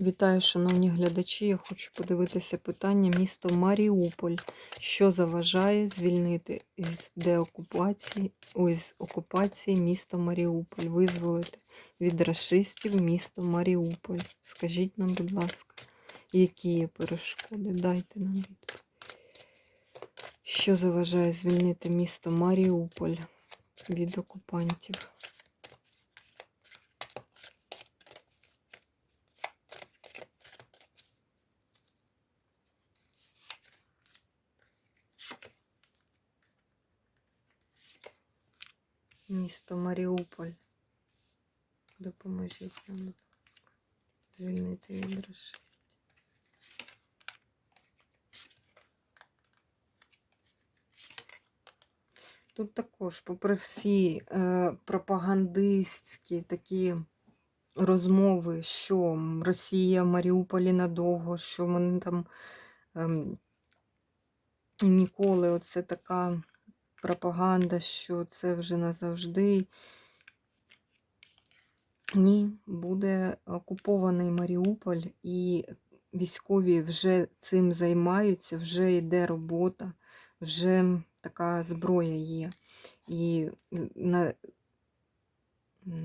Вітаю, шановні глядачі. Я хочу подивитися питання місто Маріуполь. Що заважає звільнити із деокупації, ой, з окупації місто Маріуполь, визволити від расистів місто Маріуполь. Скажіть нам, будь ласка, які є перешкоди? Дайте нам відповідь. Що заважає звільнити місто Маріуполь від окупантів? Місто Маріуполь. Допоможіть нам, будь ласка, звільнити від расистів. Тут також, попри всі е, пропагандистські такі розмови, що Росія в Маріуполі надовго, що вони там ем, ніколи оце така пропаганда, що це вже назавжди. Ні, буде окупований Маріуполь, і військові вже цим займаються, вже йде робота, вже така зброя є. І на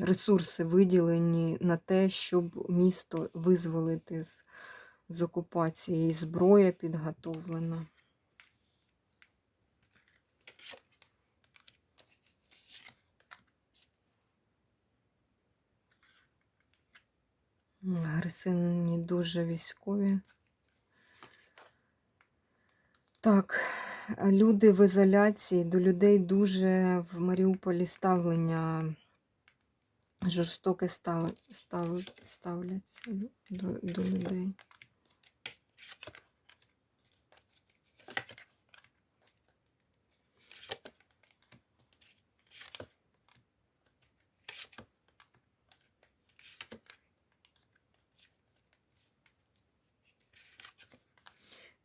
ресурси виділені на те, щоб місто визволити з, з окупації. І зброя підготовлена. Агресивні дуже військові. Так, люди в ізоляції, до людей дуже в Маріуполі ставлення жорстоке став, став, ставляться до, до людей.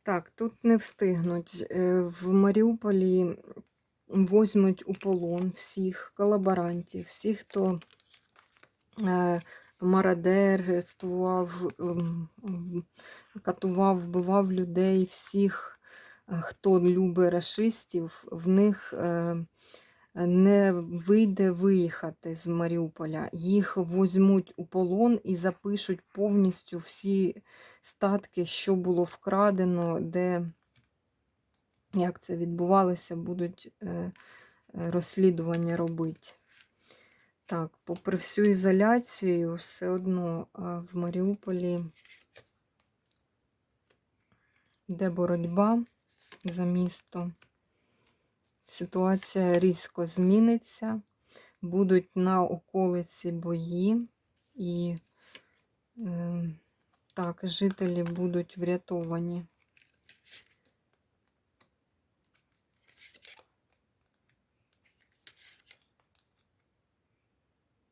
Так, тут не встигнуть. Е, В Маріуполі возьмуть у полон всіх колаборантів, всіх, хто е, мародерствував, ем, катував, вбивав людей, всіх, е, хто любить расистів, в них не вийде виїхати з Маріуполя. Їх возьмуть у полон і запишуть повністю всі статки, що було вкрадено, де, як це відбувалося, будуть е, е, розслідування робити. Так, попри всю ізоляцію, все одно в Маріуполі йде боротьба за місто. Ситуація різко зміниться, будуть на околиці бої, і е, так, жителі будуть врятовані.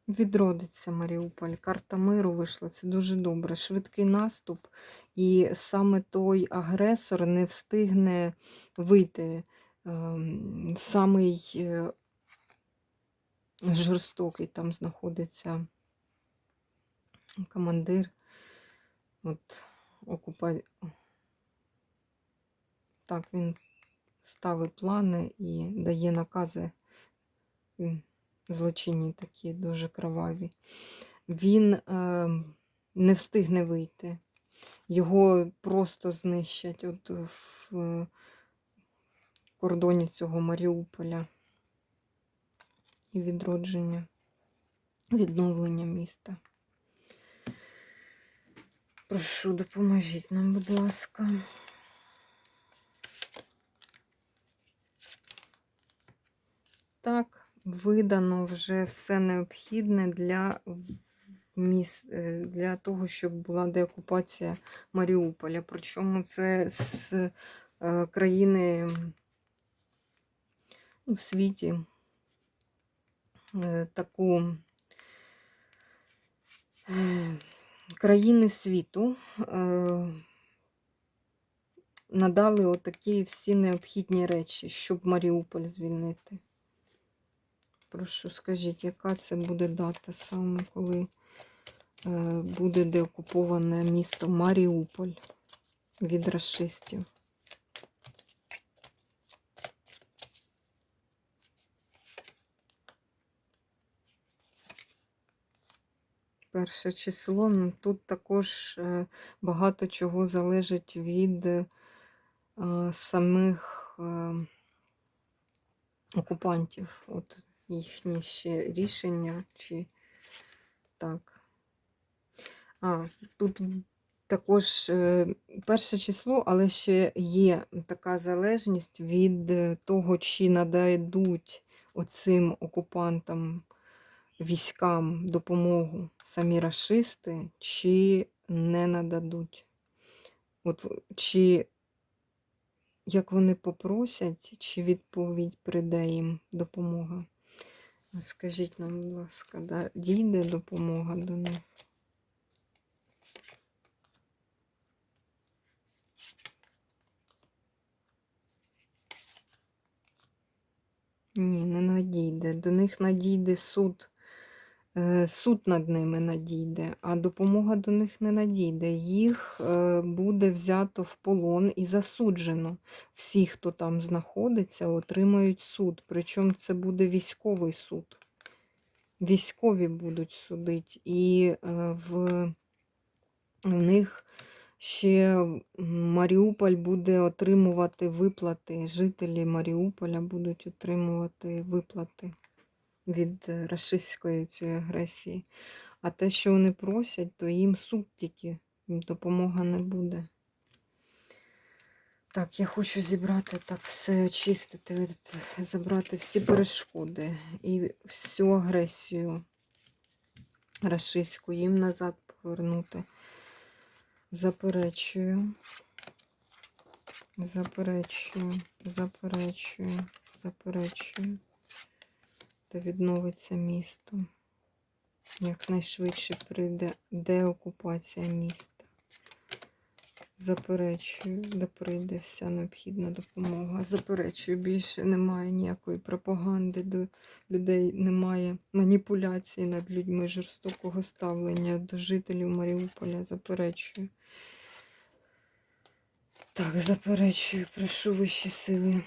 Відродиться Маріуполь. Карта миру вийшла. Це дуже добре. Швидкий наступ, і саме той агресор не встигне вийти. Самий е, жорстокий там знаходиться командир. От окупа... Так, він ставить плани і дає накази. Злочинні такі, дуже кроваві. Він е, не встигне вийти. Його просто знищать от в кордоні цього Маріуполя. І відродження, відновлення міста. Прошу, допоможіть нам, будь ласка. Так, видано вже все необхідне для міс... е, для того, щоб була деокупація Маріуполя. Причому це з е, країни ну, в світі е, таку е, країни світу е, надали отакі всі необхідні речі, щоб Маріуполь звільнити. Прошу, скажіть, яка це буде дата саме, коли буде деокуповане місто Маріуполь від расистів. Перше число. Ну, тут також е, багато чого залежить від е, самих е, окупантів. От їхні ще рішення, чи так. А, тут також перше число, але ще є така залежність від того, чи нададуть оцим окупантам військам допомогу самі рашисти, чи не нададуть. От чи як вони попросять, чи відповідь прийде їм допомога? Скажіть нам, будь ласка, да, дійде допомога до них? Ні, не надійде. До них надійде суд. Е, Суд над ними надійде, а допомога до них не надійде. Їх е, буде взято в полон і засуджено. Всі, хто там знаходиться, отримають суд. Причому це буде військовий суд. Військові будуть судити. І е, в, в них ще Маріуполь буде отримувати виплати. Жителі Маріуполя будуть отримувати виплати від е, рашистської цієї агресії. А те, що вони просять, то їм суд тільки, їм допомога не буде. Так, я хочу зібрати так все очистити, забрати всі перешкоди і всю агресію рашистську їм назад повернути. Заперечую. Заперечую, заперечую, заперечую. Та відновиться місто. Якнайшвидше прийде деокупація міста. Заперечую, де прийде вся необхідна допомога. Заперечую, більше немає ніякої пропаганди до людей, немає маніпуляцій над людьми, жорстокого ставлення до жителів Маріуполя. Заперечую. Так, заперечую, прошу вищі сили.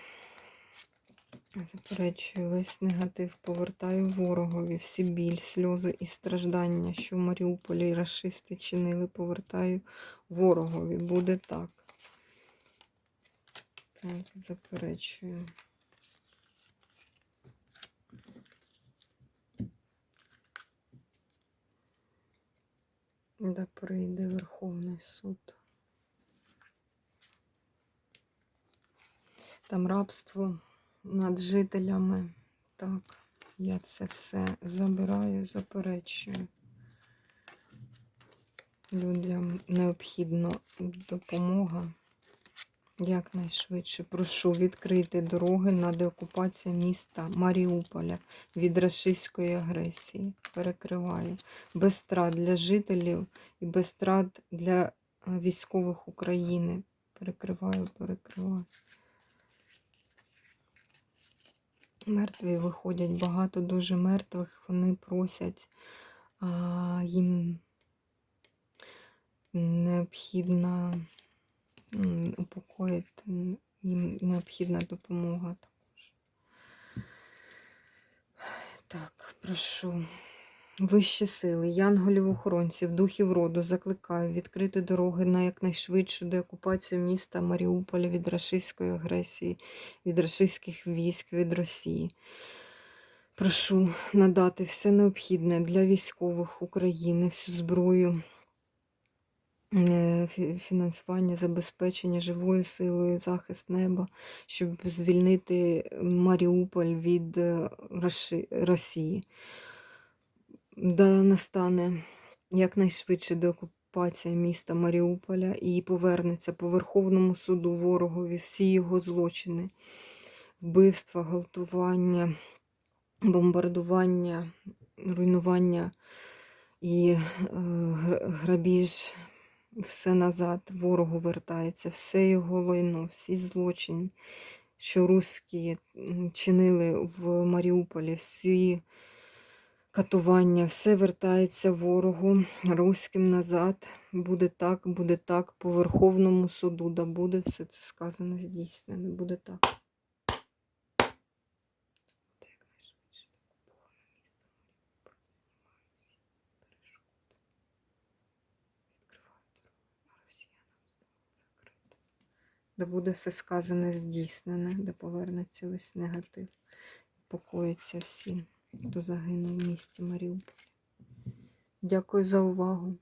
Заперечую, весь негатив повертаю ворогові, всі біль, сльози і страждання, що в Маріуполі рашисти чинили, повертаю ворогові. Буде так. Так, заперечую. Да прийде Верховний суд. Там рабство над жителями. Так, я це все забираю, заперечую. Людям необхідна допомога. Якнайшвидше прошу відкрити дороги на деокупацію міста Маріуполя від рашистської агресії. Перекриваю. Без страт для жителів і без страт для е, військових України. Перекриваю, перекриваю. Мертві виходять багато дуже мертвих. Вони просять а, їм необхідна упокоїти, їм необхідна допомога також. Так, прошу. Вищі сили, янголів-охоронців, духів роду закликаю відкрити дороги на якнайшвидшу деокупацію міста Маріуполя від рашистської агресії, від рашистських військ, від Росії. Прошу надати все необхідне для військових України, всю зброю, е, фінансування, забезпечення живою силою, захист неба, щоб звільнити Маріуполь від е, Росії. Да настане якнайшвидше деокупація міста Маріуполя і повернеться по Верховному суду ворогові всі його злочини, вбивства, гвалтування, бомбардування, руйнування і е, грабіж. Все назад, ворогу вертається, все його лайно, всі злочини, що русські чинили в Маріуполі, всі катування, все вертається ворогу, руським назад. Буде так, буде так, по Верховному суду, да буде все це сказано здійснене, буде так. Де буде все сказане здійснене, де повернеться весь негатив. Покоїться всі, хто загинув в місті Маріуполь. Дякую за увагу.